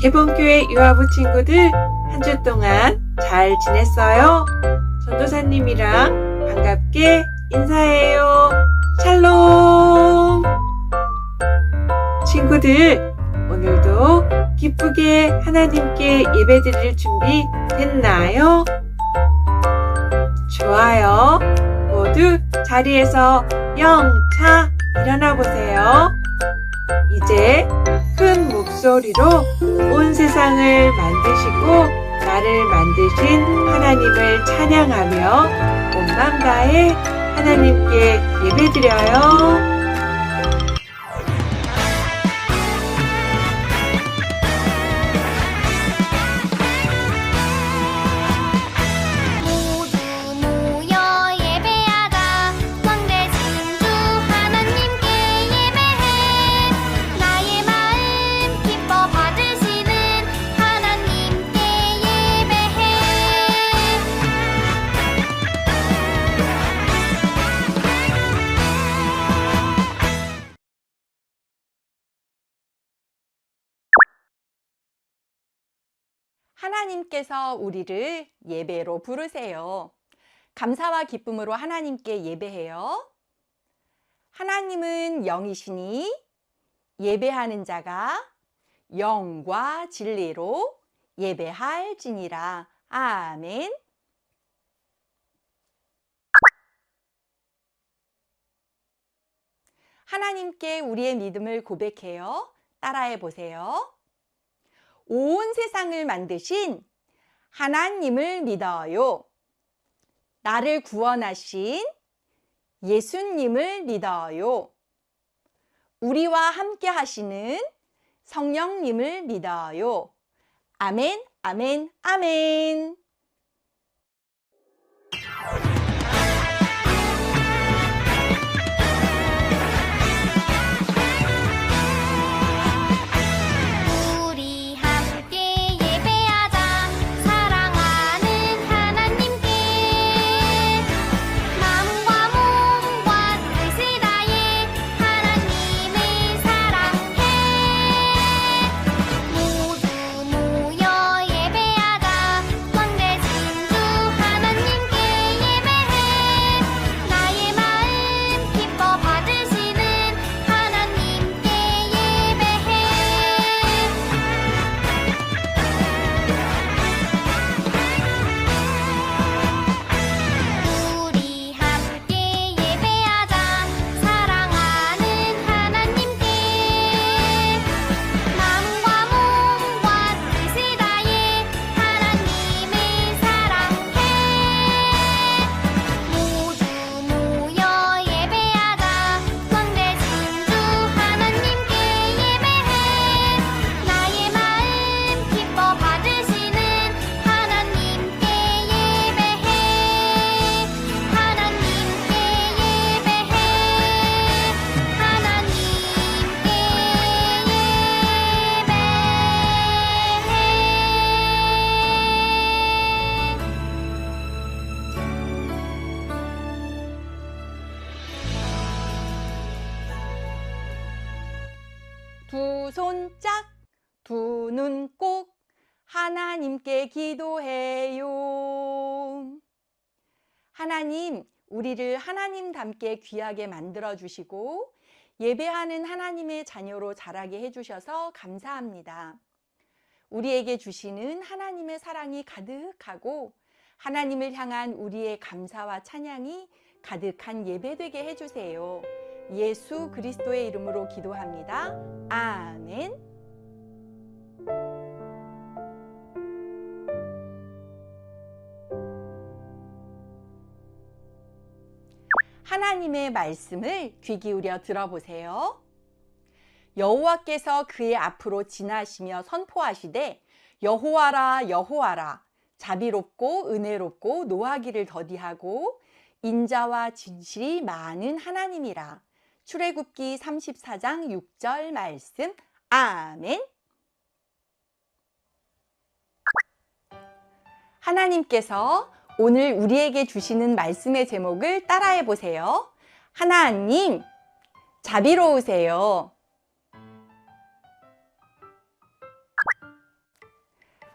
개봉교회 유아부 친구들 한 주 동안 잘 지냈어요? 전도사님이랑 반갑게 인사해요. 샬롬! 친구들, 오늘도 기쁘게 하나님께 예배 드릴 준비 됐나요? 좋아요. 모두 자리에서 영차 일어나 보세요. 이제 큰 목소리로 온 세상을 만드시고 나를 만드신 하나님을 찬양하며 온맘 다해 하나님께 예배드려요. 하나님께서 우리를 예배로 부르세요. 감사와 기쁨으로 하나님께 예배해요. 하나님은 영이시니 예배하는 자가 영과 진리로 예배할 지니라. 아멘. 하나님께 우리의 믿음을 고백해요. 따라해 보세요. 온 세상을 만드신 하나님을 믿어요. 나를 구원하신 예수님을 믿어요. 우리와 함께 하시는 성령님을 믿어요. 아멘, 아멘, 아멘. 눈 꼭 하나님께 기도해요. 하나님, 우리를 하나님답게 귀하게 만들어 주시고 예배하는 하나님의 자녀로 자라게 해 주셔서 감사합니다. 우리에게 주시는 하나님의 사랑이 가득하고 하나님을 향한 우리의 감사와 찬양이 가득한 예배되게 해 주세요. 예수 그리스도의 이름으로 기도합니다. 아멘. 하나님의 말씀을 귀 기울여 들어보세요. 여호와께서 그의 앞으로 지나시며 선포하시되 여호와라 여호와라 자비롭고 은혜롭고 노하기를 더디하고 인자와 진실이 많은 하나님이라. 출애굽기 34장 6절 말씀. 아멘. 하나님께서 오늘 우리에게 주시는 말씀의 제목을 따라해 보세요. 하나님, 자비로우세요.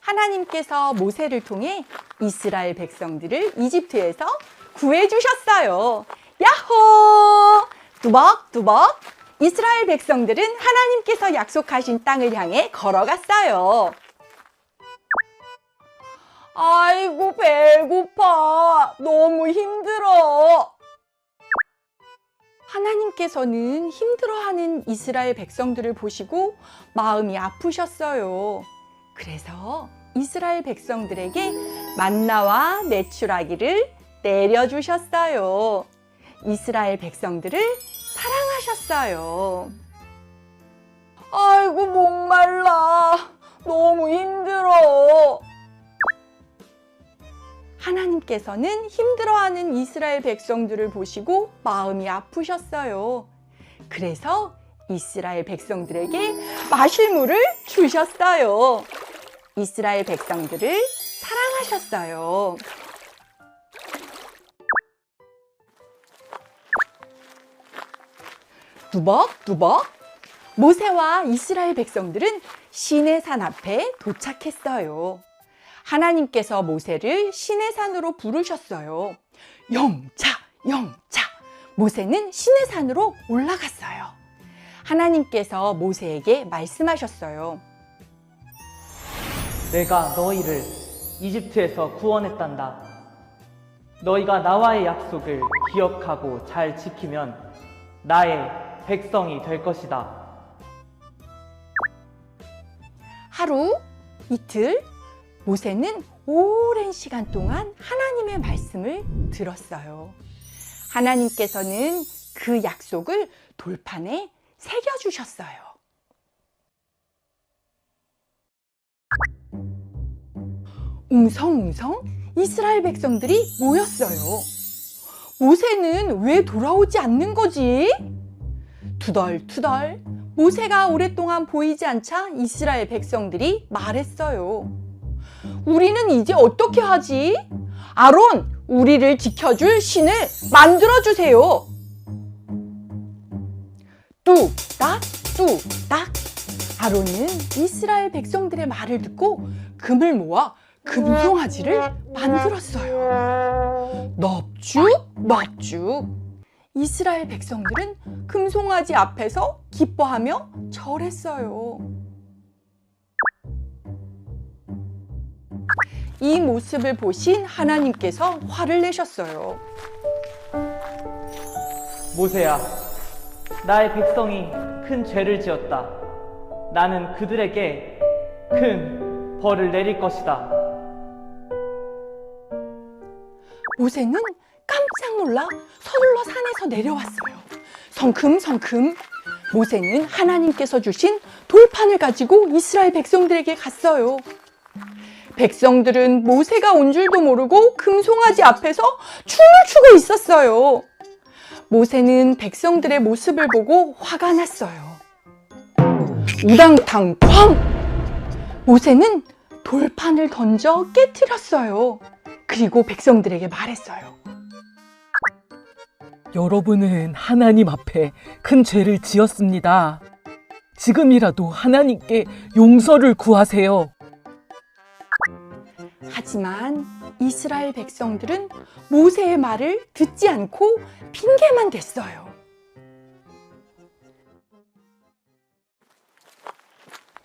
하나님께서 모세를 통해 이스라엘 백성들을 이집트에서 구해 주셨어요. 야호! 뚜벅뚜벅 이스라엘 백성들은 하나님께서 약속하신 땅을 향해 걸어갔어요. 아이고 배고파. 너무 힘들어. 하나님께서는 힘들어하는 이스라엘 백성들을 보시고 마음이 아프셨어요. 그래서 이스라엘 백성들에게 만나와 내추라기를 내려주셨어요. 이스라엘 백성들을 사랑하셨어요. 아이고, 목말라. 너무 힘들어. 하나님께서는 힘들어하는 이스라엘 백성들을 보시고 마음이 아프셨어요. 그래서 이스라엘 백성들에게 마실 물을 주셨어요. 이스라엘 백성들을 사랑하셨어요. 두벅두벅 모세와 이스라엘 백성들은 시내산 앞에 도착했어요. 하나님께서 모세를 시내산으로 부르셨어요. 영차, 영차. 모세는 시내산으로 올라갔어요. 하나님께서 모세에게 말씀하셨어요. 내가 너희를 이집트에서 구원했단다. 너희가 나와의 약속을 기억하고 잘 지키면 나의 백성이 될 것이다. 하루, 이틀, 모세는 오랜 시간 동안 하나님의 말씀을 들었어요. 하나님께서는 그 약속을 돌판에 새겨주셨어요. 웅성웅성 이스라엘 백성들이 모였어요. 모세는 왜 돌아오지 않는 거지? 투덜투덜 모세가 오랫동안 보이지 않자 이스라엘 백성들이 말했어요. 우리는 이제 어떻게 하지? 아론, 우리를 지켜줄 신을 만들어 주세요. 뚝딱 뚝딱 아론은 이스라엘 백성들의 말을 듣고 금을 모아 금송아지를 만들었어요. 넙죽 넙죽 이스라엘 백성들은 금송아지 앞에서 기뻐하며 절했어요. 이 모습을 보신 하나님께서 화를 내셨어요. 모세야, 나의 백성이 큰 죄를 지었다. 나는 그들에게 큰 벌을 내릴 것이다. 모세는 깜짝 놀라 서둘러 산에서 내려왔어요. 성큼성큼 모세는 하나님께서 주신 돌판을 가지고 이스라엘 백성들에게 갔어요. 백성들은 모세가 온 줄도 모르고 금송아지 앞에서 춤을 추고 있었어요. 모세는 백성들의 모습을 보고 화가 났어요. 우당탕 쾅! 모세는 돌판을 던져 깨뜨렸어요. 그리고 백성들에게 말했어요. 여러분은 하나님 앞에 큰 죄를 지었습니다. 지금이라도 하나님께 용서를 구하세요. 하지만 이스라엘 백성들은 모세의 말을 듣지 않고 핑계만 댔어요.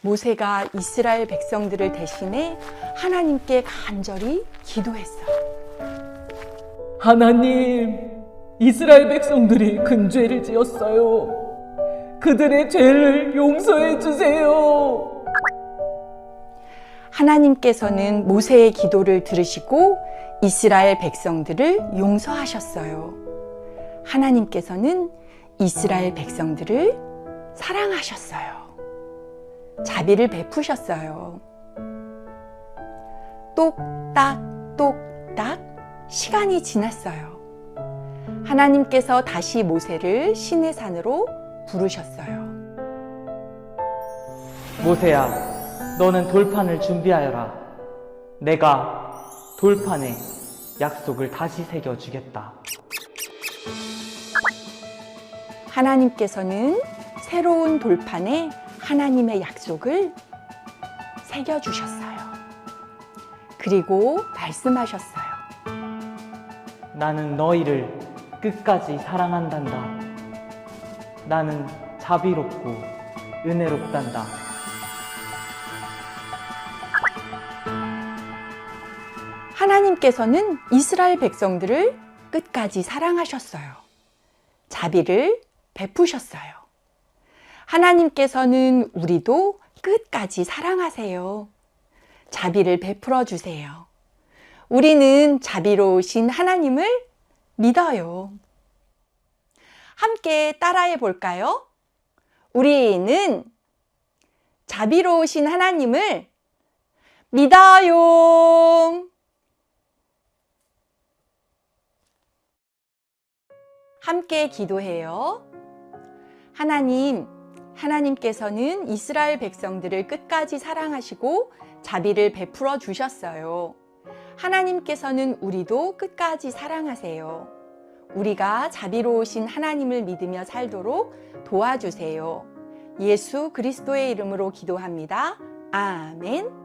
모세가 이스라엘 백성들을 대신해 하나님께 간절히 기도했어요. 하나님, 이스라엘 백성들이 큰 죄를 지었어요. 그들의 죄를 용서해 주세요. 하나님께서는 모세의 기도를 들으시고 이스라엘 백성들을 용서하셨어요. 하나님께서는 이스라엘 백성들을 사랑하셨어요. 자비를 베푸셨어요. 똑딱, 똑딱 시간이 지났어요. 하나님께서 다시 모세를 시내 산으로 부르셨어요. 모세야, 너는 돌판을 준비하여라. 내가 돌판에 약속을 다시 새겨주겠다. 하나님께서는 새로운 돌판에 하나님의 약속을 새겨주셨어요. 그리고 말씀하셨어요. 나는 너희를 끝까지 사랑한단다. 나는 자비롭고 은혜롭단다. 하나님께서는 이스라엘 백성들을 끝까지 사랑하셨어요. 자비를 베푸셨어요. 하나님께서는 우리도 끝까지 사랑하세요. 자비를 베풀어 주세요. 우리는 자비로우신 하나님을 믿어요. 함께 따라해 볼까요? 우리는 자비로우신 하나님을 믿어요. 함께 기도해요. 하나님, 하나님께서는 이스라엘 백성들을 끝까지 사랑하시고 자비를 베풀어 주셨어요. 하나님께서는 우리도 끝까지 사랑하세요. 우리가 자비로우신 하나님을 믿으며 살도록 도와주세요. 예수 그리스도의 이름으로 기도합니다. 아멘.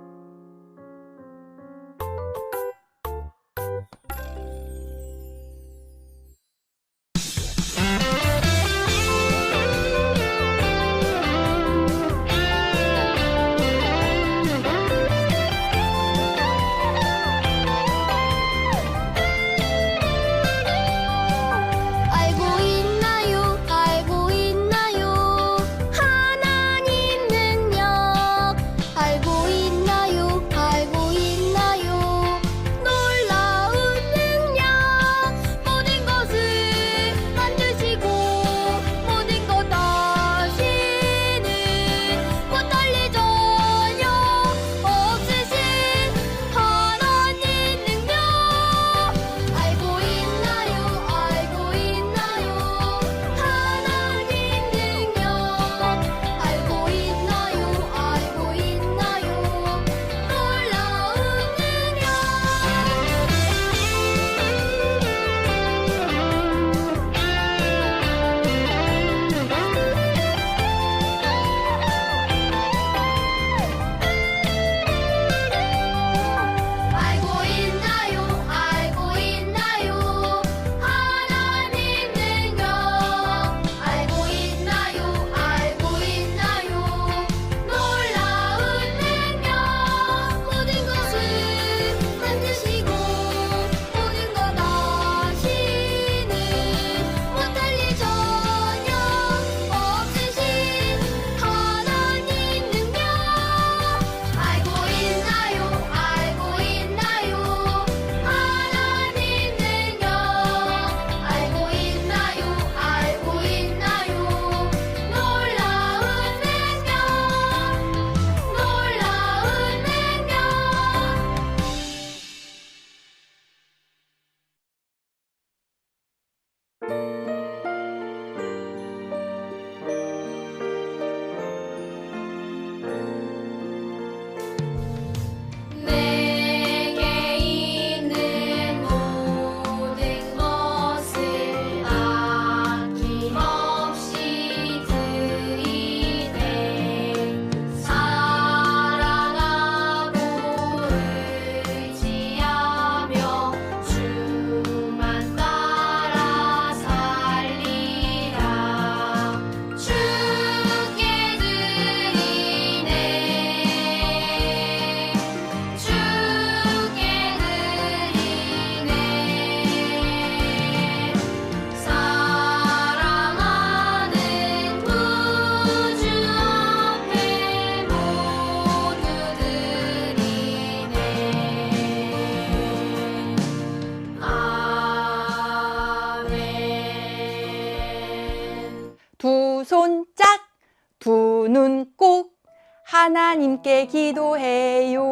하나님께 기도해요.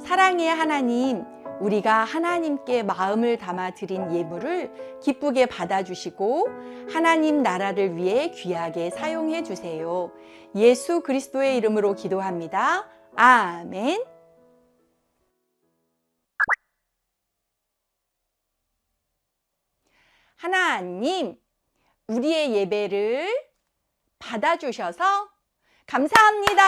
사랑의 하나님, 우리가 하나님께 마음을 담아 드린 예물을 기쁘게 받아주시고 하나님 나라를 위해 귀하게 사용해 주세요. 예수 그리스도의 이름으로 기도합니다. 아멘. 하나님, 우리의 예배를 받아주셔서 감사합니다.